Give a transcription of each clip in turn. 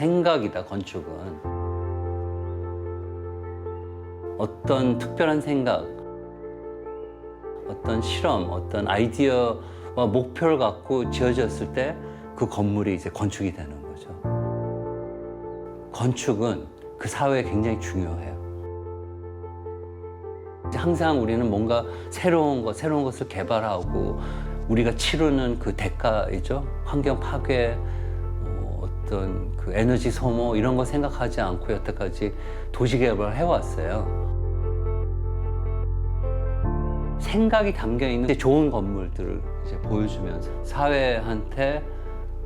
생각이다 건축은. 어떤 특별한 생각 어떤 실험 어떤 아이디어와 목표를 갖고 지어졌을 때 그 건물이 이제 건축이 되는 거죠. 건축은 그 사회에 굉장히 중요해요. 항상 우리는 뭔가 새로운 것, 새로운 것을 개발하고 우리가 치르는 그 대가이죠. 환경 파괴, 어, 어떤 그 에너지 소모 이런 거 생각하지 않고 여태까지 도시 개발을 해왔어요. 생각이 담겨 있는 좋은 건물들을 이제 보여주면서 사회한테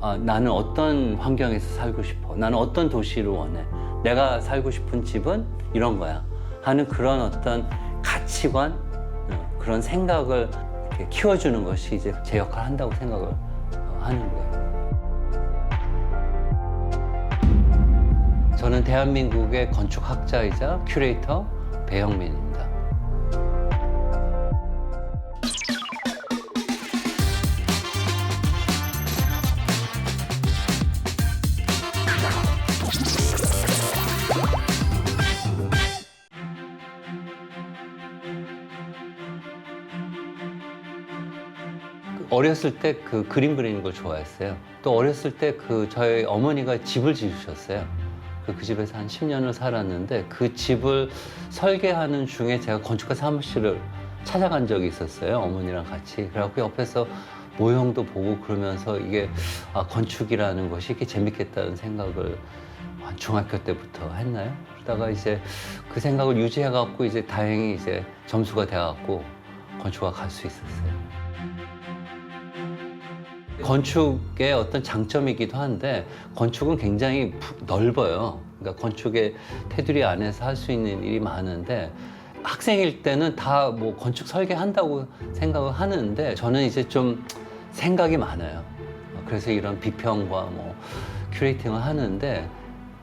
아, 나는 어떤 환경에서 살고 싶어. 나는 어떤 도시를 원해. 내가 살고 싶은 집은 이런 거야. 하는 그런 어떤 가치관, 어, 그런 생각을 키워주는 것이 이제 제 역할을 한다고 생각을 어, 하는 거예요. 저는 대한민국의 건축학자이자 큐레이터 배영민입니다. 어렸을 때 그 그림 그리는 걸 좋아했어요. 또 어렸을 때 그 저희 어머니가 집을 지으셨어요. 그, 그 집에서 한 10년을 살았는데 그 집을 설계하는 중에 제가 건축가 사무실을 찾아간 적이 있었어요. 어머니랑 같이. 그래갖고 옆에서 모형도 보고 그러면서 이게 아, 건축이라는 것이 이렇게 재밌겠다는 생각을 한 중학교 때부터 했나요? 그러다가 이제 그 생각을 유지해갖고 이제 다행히 이제 점수가 돼갖고 건축가 갈수 있었어요. 건축의 어떤 장점이기도 한데 건축은 굉장히 부- 넓어요. 그러니까 건축의 테두리 안에서 할 수 있는 일이 많은데 학생일 때는 다 뭐 건축 설계한다고 생각을 하는데 저는 이제 좀 생각이 많아요. 그래서 이런 비평과 뭐 큐레이팅을 하는데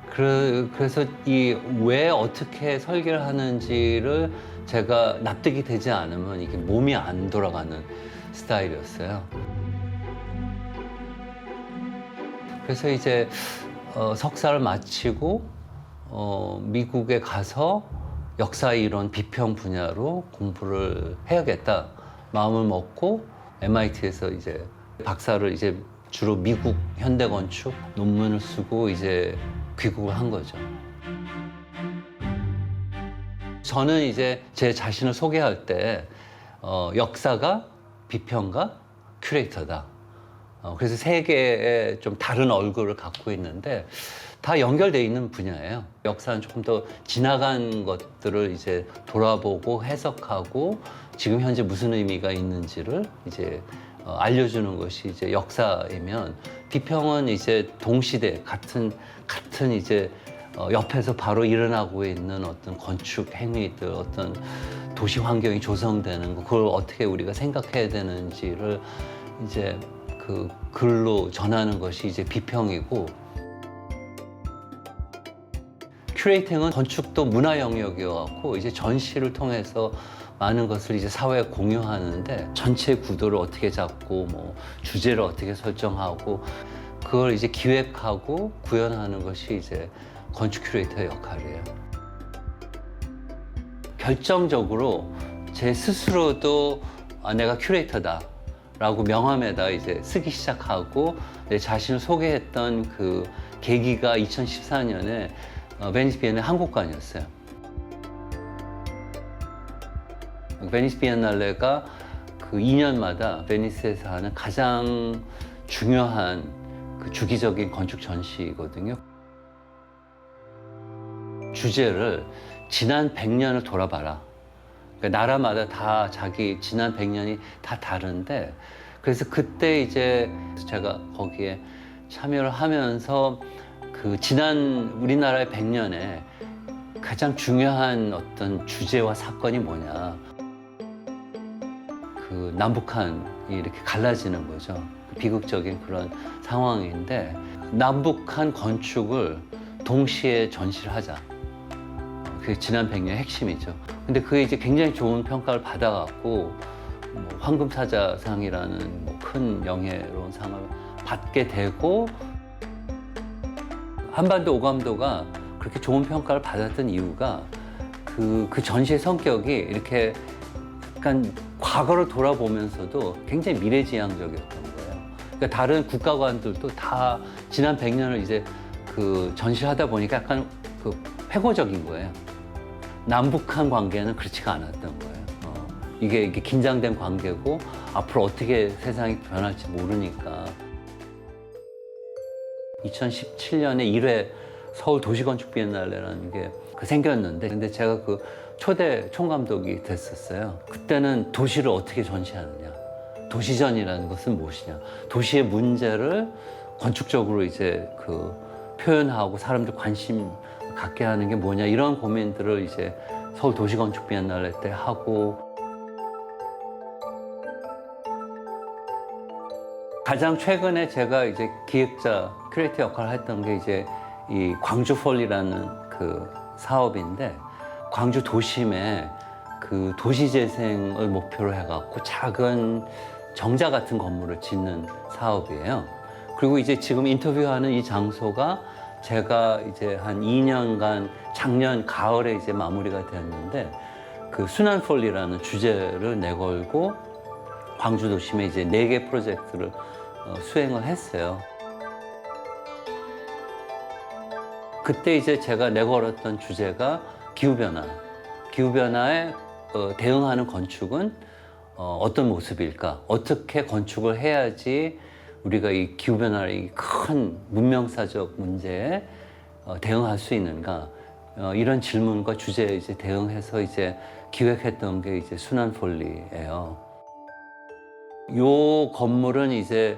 그, 그래서 이 왜 어떻게 설계를 하는지를 제가 납득이 되지 않으면 이게 몸이 안 돌아가는 스타일이었어요. 그래서 이제 어, 석사를 마치고 어, 미국에 가서 역사 이론 비평 분야로 공부를 해야겠다 마음을 먹고 MIT에서 이제 박사를 이제 주로 미국 현대 건축 논문을 쓰고 이제 귀국을 한 거죠. 저는 이제 제 자신을 소개할 때 어, 역사가 비평가 큐레이터다. 어, 그래서 세 개의 좀 다른 얼굴을 갖고 있는데 다 연결돼 있는 분야예요. 역사는 조금 더 지나간 것들을 이제 돌아보고 해석하고 지금 현재 무슨 의미가 있는지를 이제 어, 알려주는 것이 이제 역사이면 비평은 이제 동시대 같은 같은 이제 어, 옆에서 바로 일어나고 있는 어떤 건축 행위들, 어떤 도시 환경이 조성되는 거, 그걸 어떻게 우리가 생각해야 되는지를 이제 그 글로 전하는 것이 이제 비평이고 큐레이팅은 건축도 문화 영역이어갖고 이제 전시를 통해서 많은 것을 이제 사회에 공유하는데 전체 구도를 어떻게 잡고 뭐 주제를 어떻게 설정하고 그걸 이제 기획하고 구현하는 것이 이제 건축 큐레이터의 역할이에요. 결정적으로 제 스스로도 아, 내가 큐레이터다. 라고 명함에다 이제 쓰기 시작하고 내 자신을 소개했던 그 계기가 2014년에 어, 베니스 비엔날 한국관이었어요. 베니스 비엔날레가 그 2년마다 베니스에서 하는 가장 중요한 그 주기적인 건축 전시거든요. 주제를 지난 100년을 돌아봐라. 그러니까 나라마다 다 자기 지난 100년이 다 다른데 그래서 그때 이제 제가 거기에 참여를 하면서 그 지난 우리나라의 100년에 가장 중요한 어떤 주제와 사건이 뭐냐. 그 남북한이 이렇게 갈라지는 거죠. 그 비극적인 그런 상황인데 남북한 건축을 동시에 전시를 하자. 그게 지난 100년의 핵심이죠. 근데 그게 이제 굉장히 좋은 평가를 받아갖고 뭐 황금사자상이라는 뭐큰 명예로운 상을 받게 되고 한반도 오감도가 그렇게 좋은 평가를 받았던 이유가 그, 그 전시의 성격이 이렇게 약간 과거를 돌아보면서도 굉장히 미래지향적이었던 거예요. 그러니까 다른 국가관들도 다 지난 100년을 이제 그 전시를 하다 보니까 약간 그 회고적인 거예요. 남북한 관계는 그렇지가 않았던 거예요. 어, 이게, 이게 긴장된 관계고 앞으로 어떻게 세상이 변할지 모르니까. 2017년에 1회 서울 도시건축 비엔날레라는 게 그 생겼는데 근데 제가 그 초대 총감독이 됐었어요. 그때는 도시를 어떻게 전시하느냐. 도시전이라는 것은 무엇이냐. 도시의 문제를 건축적으로 이제 그 표현하고 사람들 관심 갖게 하는 게 뭐냐 이런 고민들을 이제 서울 도시건축 비엔날레 때 하고 가장 최근에 제가 이제 기획자 큐레이터 역할을 했던 게 이제 이 광주 폴리라는 그 사업인데 광주 도심에 그 도시 재생을 목표로 해갖고 작은 정자 같은 건물을 짓는 사업이에요. 그리고 이제 지금 인터뷰하는 이 장소가 제가 이제 한 2년간 작년 가을에 이제 마무리가 되었는데 그 순환폴리라는 주제를 내걸고 광주 도심에 이제 네 개 프로젝트를 어, 수행을 했어요. 그때 이제 제가 내걸었던 주제가 기후변화. 기후변화에 어, 대응하는 건축은 어, 어떤 모습일까? 어떻게 건축을 해야지 우리가 이 기후변화의 큰 문명사적 문제에 어, 대응할 수 있는가? 어, 이런 질문과 주제에 이제 대응해서 이제 기획했던 게 이제 순환 폴리예요. 요 건물은 이제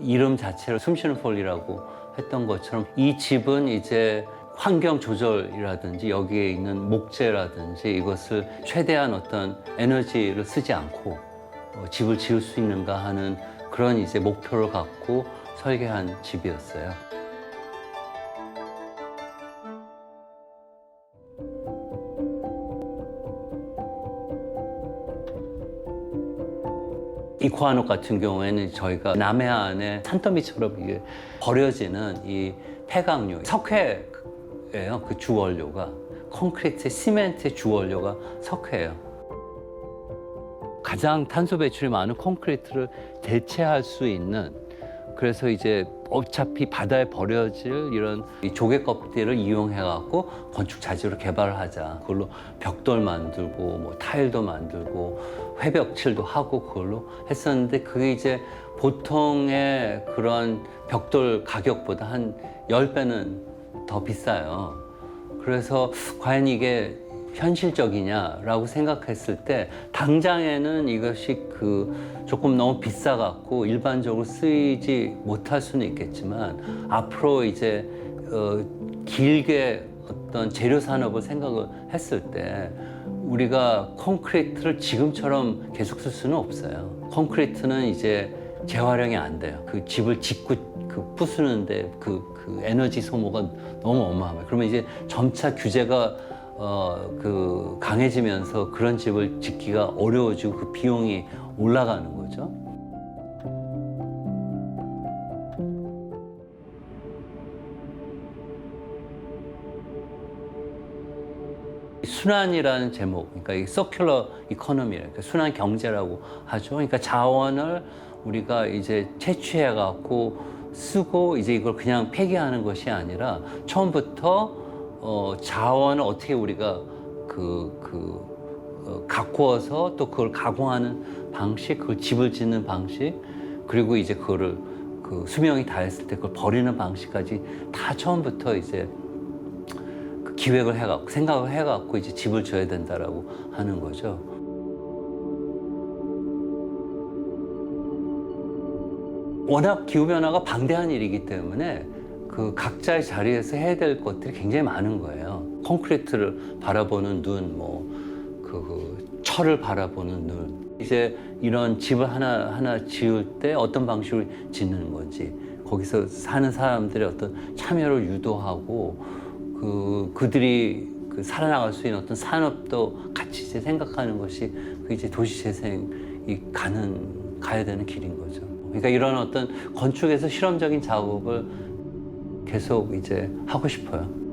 이름 자체를 숨쉬는 폴리라고 했던 것처럼 이 집은 이제 환경 조절이라든지 여기에 있는 목재라든지 이것을 최대한 어떤 에너지를 쓰지 않고 어, 집을 지을 수 있는가 하는 그런 이제 목표를 갖고 설계한 집이었어요. 이코아노 같은 경우에는 저희가 남해안에 산더미처럼 이게 버려지는 이 폐강류, 석회예요. 그 주원료가 콘크리트, 시멘트의 주원료가 석회예요. 가장 탄소 배출이 많은 콘크리트를 대체할 수 있는 그래서 이제 어차피 바다에 버려질 이런 이 조개 껍질을 이용해 갖고 건축 자재로 개발을 하자. 그걸로 벽돌 만들고 뭐 타일도 만들고 회벽칠도 하고 그걸로 했었는데 그게 이제 보통의 그런 벽돌 가격보다 한 10배는 더 비싸요. 그래서 과연 이게 현실적이냐라고 생각했을 때 당장에는 이것이 그 조금 너무 비싸 갖고 일반적으로 쓰이지 못할 수는 있겠지만 앞으로 이제 어 길게 어떤 재료 산업을 생각을 했을 때 우리가 콘크리트를 지금처럼 계속 쓸 수는 없어요. 콘크리트는 이제 재활용이 안 돼요. 그 집을 짓고 그 부수는데 그, 그 에너지 소모가 너무 어마어마해요. 그러면 이제 점차 규제가 어, 그 강해지면서 그런 집을 짓기가 어려워지고 그 비용이 올라가는 거죠. 순환이라는 제목, 그러니까 이 서큘러 이코노미, 그러니까 순환 경제라고 하죠. 그러니까 자원을 우리가 이제 채취해 갖고 쓰고 이제 이걸 그냥 폐기하는 것이 아니라 처음부터 어, 자원을 어떻게 우리가 그, 그, 어, 가꾸어서 또 그걸 가공하는 방식, 그 집을 짓는 방식, 그리고 이제 그거를 그 수명이 다했을 때 그걸 버리는 방식까지 다 처음부터 이제 그 기획을 해갖고 생각을 해갖고 이제 집을 줘야 된다라고 하는 거죠. 워낙 기후 변화가 방대한 일이기 때문에 그 각자의 자리에서 해야 될 것들이 굉장히 많은 거예요. 콘크리트를 바라보는 눈, 뭐, 그, 그 철을 바라보는 눈. 이제 이런 집을 하나, 하나 지을 때 어떤 방식으로 짓는 건지, 거기서 사는 사람들의 어떤 참여를 유도하고, 그, 그들이 그 살아나갈 수 있는 어떤 산업도 같이 이제 생각하는 것이 그 이제 도시 재생이 가는, 가야 되는 길인 거죠. 그러니까 이런 어떤 건축에서 실험적인 작업을 계속 이제 하고 싶어요.